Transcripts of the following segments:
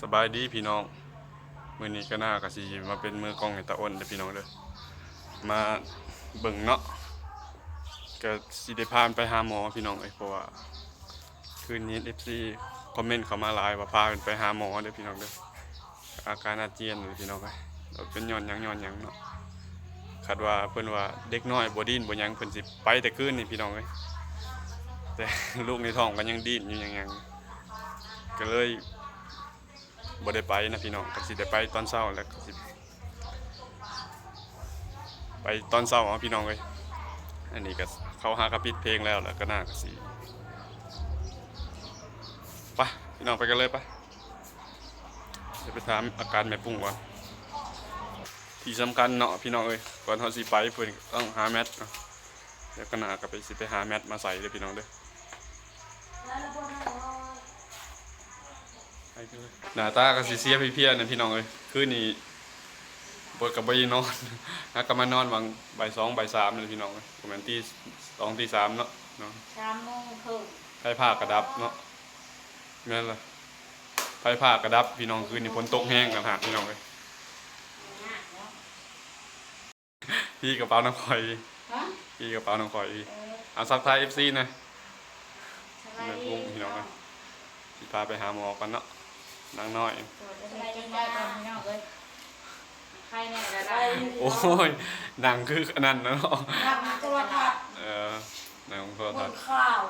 สบายดีพี่น้องมื้อนี้ก็น่ากะสิมาเป็นมือกล้องให้ตาอ้นเด้อพี่น้องเด้อมาเบิ่งเนาะก็สิได้พาไปหาหมอพี่น้องเอ้ยเพราะว่าคืนนี้ FC คอมเมนต์เข้ามาหลายว่าพาเพิ่นไปหาหมอเด้อพี่น้องเด้ออาการอาเจียนเด้อพี่น้องเอ้ยเป็นย้อนหยังย้อนหยังเนาะคาดว่าเพิ่นว่าเด็กน้อยบ่ดิ้นบ่หยังเพิ่นสิไปแต่คืนนี่พี่น้องเอ้ยแต่ลูกในท้องก็ยังดิ้นอยู่หยังยังก็เลย บ่ได้ไปนะพี่น้องก็สิได้ไปตอนเช้าแล้วก็สิไปตอนเช้าเอาพี่น้องเอ้ยอันนี้ก็เขาหากระปิดเพลงแล้วแล้วก็น่าก็สิไปพี่น้องไปกันเลยปเดี๋ยวไปถามอาการแม่ปุ้งว่าที่สำคัญเนาะพี่น้องเอ้ยก่อนเขาสิไปเพิ่อนต้องหาแมทเดี๋ยวก็น่าก็ไปสิไปหาแมทมาใส่เลยพี่น้องเด้อ หน้าตาก็สิเสียเพี้ยๆนะพี่น้องเอ้ยคืนนี้บ่กับบ่ได้นอนฮักก็มานอนวังบ่ายสองบ่ายสามเลยพี่น้องเอ้ยประมาณตีสองตีสามเนาะเนาะสามโมงครึ่งไฟผ้ากระดับเนาะแม่นล่ะไฟผ้ากระดับพี่น้องคืนนี้ฝนตกแห้งกันหากพี่น้องเอ้ยหนักเนาะพี่กระเป๋าน้องคอยฮะพี่กระเป๋าน้องคอยเออเอาซักทาย FC นะสบายดีแม่ปุ้งพี่น้องเอ้ยสิพาไปหาหมอกันเนาะ นางน้อย สบายดีได้ก่อนพี่น้องเอ้ยใครเนี่ยจะได้โอ้ยนางคืออันนั้นเนาะทำโทรทัศน์เออนางโทรบทัศนน์ข่าว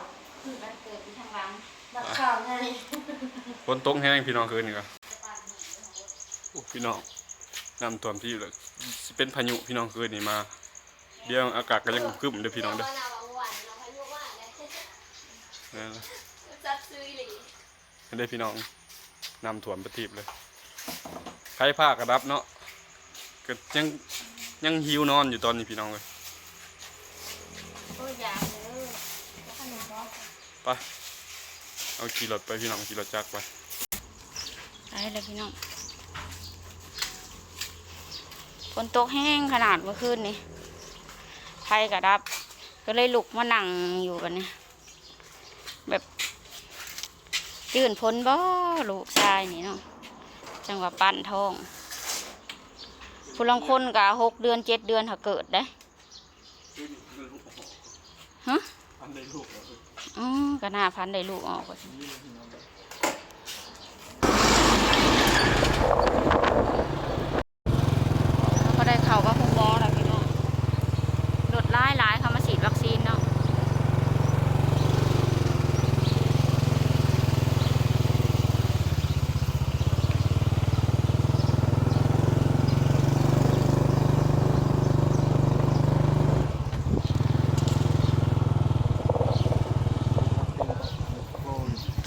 คือมันเกิดที่ทางหลังนักข่าวไงฝนตกแห้งพี่น้องคืนนี้ก็โอ้พี่น้องน้ำท่วมที่เลยสิเป็นพายุพี่น้องคืนนี้มา เดี๋ยวอากาศก็ยังครึ้มเด้อพี่น้องเด้อเราเอาหวานเราพายุว่าเลยนั่นล่ะจัดซื้อหรือเด้อพี่น้อง น้ำท่วมประทีบเลยใครพากระดับเนาะก็ยังยังหิวนอนอยู่ตอนนี้พี่น้องเลยโอ้ยยาเลยแล้วขนมร้อนไปเอาขี่รถไปพี่น้องขี่รถจักรไปไปเลยพี่น้องฝนตกแห้งขนาดเมื่อคืนนี่ไฟกระดับ ก็เลยลุกมานั่งอยู่กันเนี่ยแบบ จื่นพ้นบ่ลูกชายนี่เนาะจังหวะปั้นทองผู้ลังคนกะหกเดือนเจ็ดเดือนถ้าเกิดได้ฮะอืมก็น่าพันได้ลูกออกว่าสิก็ได้เข่าว่าพุงมอแล้วพี่น้องรถร้ายร้ายเขามาฉีดวัคซีนเนาะ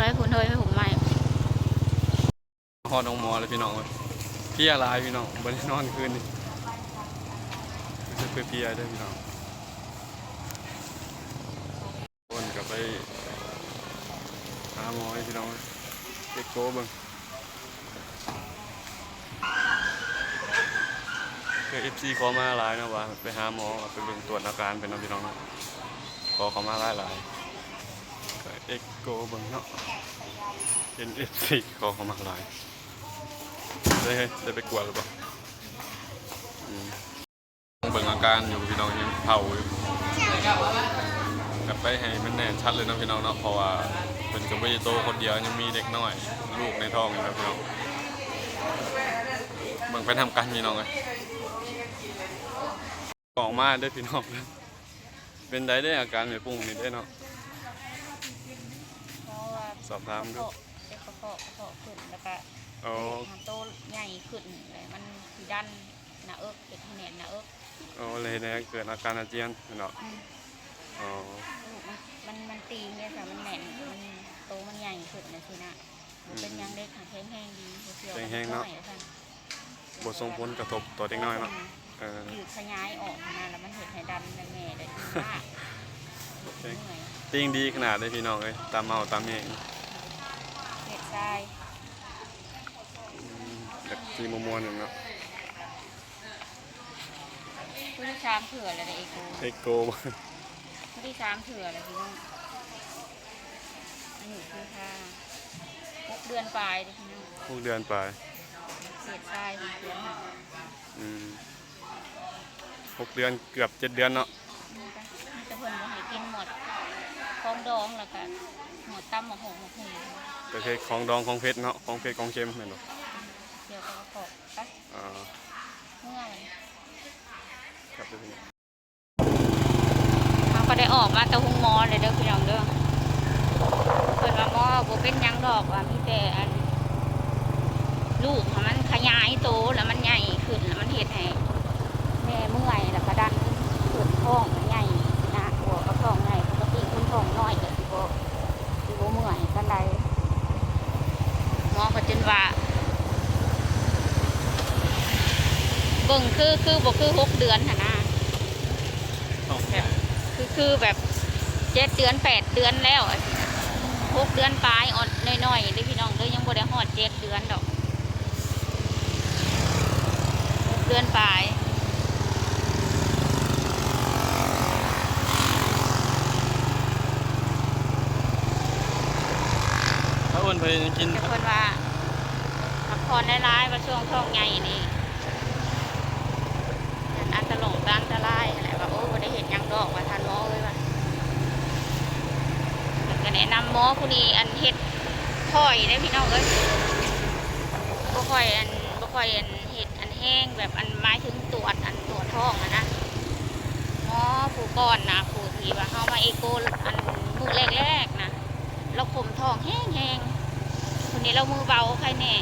ไปคุณ เฮ้ยไปผมใหม่ฮอดน้องหมอเลยพี่น้องเลยเพียหลายพี่น้องบ่ได้นอนคืนนี้จะเพื่อเพียเด้พี่น้องคนกลับไปหาหมอให้พี่น้องเด็กโกบิ่งคือ FC ขอมาหลายนะว่าไปหาหมอไปเบิ่งตรวจอาการเป็นเนาะพี่น้องนะขอเขามาหลายหลาย เอ็กโกเบิ่งเนาะเป็น FC ขอเขามาหลายได้ได้ไปกวดหรือเปล่าเบิ่งอาการอยู่พี่น้องยังเผาอยู่กลับไปให้มันแน่ชัดเลยนะพี่น้องเนาะเพราะว่าเป็นกับวิโตคนเดียวยังมีเด็กน้อยลูกในท้องอยู่นะพี่น้องเบิ่งไปทำกันพี่น้องเลยออกมาเด้พี่น้องเป็นได้ได้อาการไม่ปุ้งนี่ได้เนาะ สอบถามดูเจ็บกระเพาะกระเพาะขึ้นแล้วก็โอ้หันโตใหญ่ขึ้นเลยมันสีดันหน้าเอิกเห็ดให้แน่นหน้าเอิกโอ้เลยเนี่ยเกิดอาการอาเจียนเนาะอืมอ๋อลูกมันมันมันตีเนี่ยค่ะมันแน่นมันโตมันใหญ่ขึ้นนะสินะมันเป็นหยังเด็กค่ะแข็งแห้งดีเกี่ยวกับน้อยค่ะบทส่งผลกระทบต่อเด็กน้อยเนาะเออ ยืดขยายออกมาแล้วมันเห็ดให้ดันแม่ได้ดีมากเหนื่อย ติ้งดีขนาดเลยพี่น้องเอ้ยตามเมาตามเอง เห็ดทรายแบบที่มัวมัวๆหนึ่งเนาะผู้ที่ชามเผื่ออะไรเอโกเอ็กโกผู้ที่ชามเผื่ออะไรพี่น้องอันนี้คือค่ะพกเดือนปลายเด้อพี่น้องหกเดือนไปเศษทรายหกเดือนน่ะอืมหกเดือนเกือบเจ็ดเดือนเนาะนี่ก็มีแต่เพิ่นบ่ให้กินหมดของดองแล้วก็หมดตั้มหมดหงหมดหู ก็คือของดองของเพชรเนาะของเพชรของเค็มแม่นบ่เดี๋ยวก็ขอไปอ่าเมื่อไหร่ครับเดี๋ยวพี่เขาก็ได้ออกมาแต่หุงหมอเลยเด้อพี่น้องเด้อเพิ่นว่าหมอบ่เป็นหยังดอกว่ามีแต่อันลูกของมันขยายโตแล้วมันใหญ่ขึ้นแล้วมันเฮ็ดให้แม่เมื่อยแล้วก็ดันขึ้นท้องมันใหญ่นะหัวกับท้องใหญ่ปกติคนท้องน้อยก็สิบ่สิบ่เมื่อยปานใดหม อก็จนว่าเบิ่งคือคือบ่คือหกเดือนหั่นนะต้องแบบคือคือแบบเจ็ดเดือนแปดเดือนแล้วอะสินะหกเดือนปลายอ่อนน้อยๆเด้อพี่น้องเด้อยังบ่ได้ฮอดเจ็ดเดือนดอกหกเดือนปลาย ถ้าอ้ว นเพิ่นกินแต่เพิ่นว่าพักผ่อนได้ร้ายว่าช่วงท้องใหญ่นี่อันอันตลงอันตรายอะไรว่าโอ้บ่ได้เห็นยังดอกว่าทานหมอเอ้ยว่าก็แนะนำหมอผู้นี้อันเฮ็ดค่อยได้พี่น้องเอ้ยบ่ค่อยอันบ่ค่อยอันเฮ็ดอันแห้งแบบอันหมายถึงตรวจอันตรวจท้องอะนะหมอผู้ก่อนนะผู้ที่ว่าเฮามาเอโกอันมื้อแรกๆนะเราขมท้องแห้งๆ คนนี้เรามือเบาใครแน่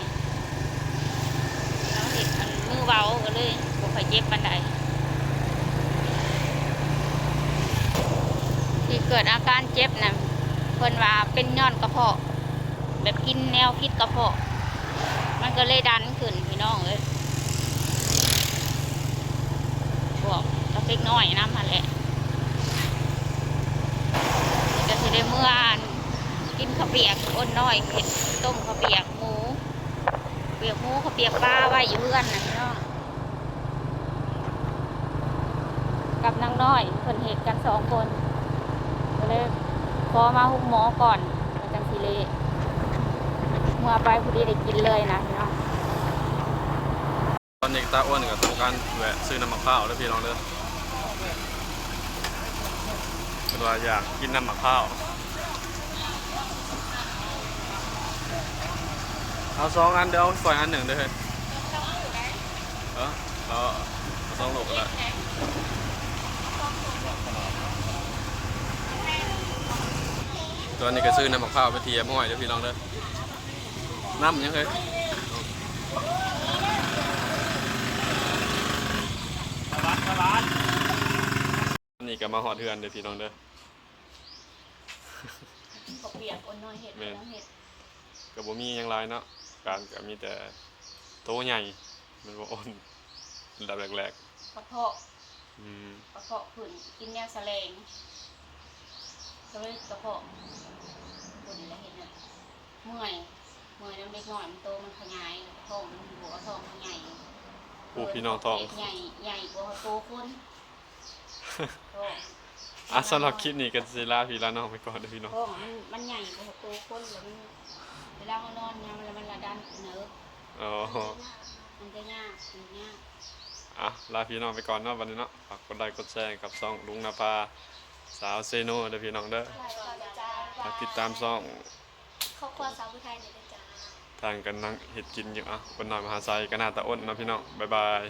เราเห็นมันมือเบาก็เลยบ่ค่อยเจ็บปันใดที่เกิดอาการเจ็บนะเพิ่นว่าเป็นย้อนกระเพาะ แบบกินแนวพิษกระเพาะ มันก็เลยดันขึ้นพี่น้องเอ้ยบวกกระเล็กน้อยน้ำมาแหละก็จะได้เมื่ออันกินข้าวเปียกอ้นน้อยเผ็ด ต้มข้าวเปียกหมูเปียกหมูข้าวเปียกปลาไว้อยู่เพื่อนนะพี่น้องกับนางน้อยเพิ่นเหตุกันสองคนก็เลยพอมาหุกหมอก่อนแล้วจังสิเลมื่อไปพอดีได้กินเลยนะพี่น้องตอนนี้ตาอ้วนก็ต้องการแวะซื้อน้ำมะพร้าวแล้วพี่น้องเด้อเพิ่นว่าอยากกินน้ำมะพร้าว เอาสองอันเดี๋ยวเอาฝอยอันหนึ่งเด้อเฮ้ยเออเราเอาสองโหลก็ได้ตัวนี้ก็ซื้อน้ำมะพร้าวไปเทียมห้อยเด้อพี่น้องเด้อน้ำยังเฮ้ยอันนี้ก็มาหอดเทือนเด้อพี่น้องเด้อข้าวเปียกอ้นน้อยเห็ดแม่นน้องเห็ดก็บ่มีหยังหลายเนาะ การก็มีแต่โตใหญ่มันบ่อ่อนระดับแรกกระเพาะๆอืมกระเพาะผื่นกินแนวแสลงก็เลยกระเพาะผื่นแล้วเห็นน่ะเมื่อยเมื่อยน้ำเล็กน้อยมันโตมันขยายท้องมันหัวท้องมันใหญ่ผู้พี่น้องท้อง ใหญ่ใหญ่กว่าโตคนท้องอะสำหรับคลิปนี้ก็สิลาพี่ลาน้องไปก่อนเด้อพี่น้อง ท้องมันมันใหญ่กว่าโตคนแล้วมัน เวลาเขานอนเนี่ยมันมันระดันเนื้ออ๋อมันจะยากมันยากอะลาพี่น้องไปก่อนเนาะวันนี้เนาะฝากกดไลค์กดแชร์กับช่องลุงนภาสาวเซโนเด้อพี่น้องเด้อหลายก่อนนะจ้าฝากติดตามช่องครอบครัวสาวผู้ไทยเนี่ยนะจ้าทางกันนั่งเฮ็ดกินอยู่อะคนน้อยมหาไซก็น่าตาอ้นเนาะพี่น้องบ๊ายบาย